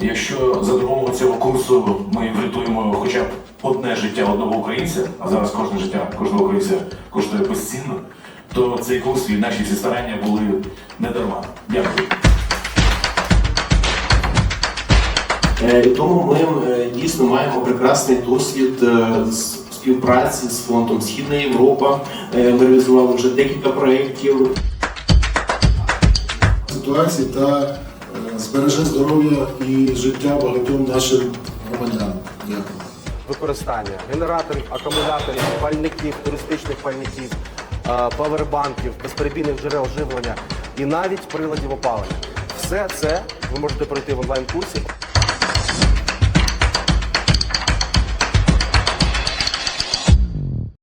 якщо за допомогою цього курсу ми врятуємо хоча б одне життя одного українця, а зараз кожне життя кожного українця коштує безцінно, то цей курс і наші всі старання були не дарма. Дякую. Е, І тому ми е, дійсно маємо прекрасний досвід е, з співпраці з фондом Східна Європа. Ми реалізували вже декілька проєктів. ситуації та збереже здоров'я і життя багатьом нашим громадянам. Дякую. використання генераторів, акумуляторів, пальників, туристичних пальників, павербанків, безперебійних джерел живлення і навіть приладів опалення. Все це ви можете пройти в онлайн-курсі.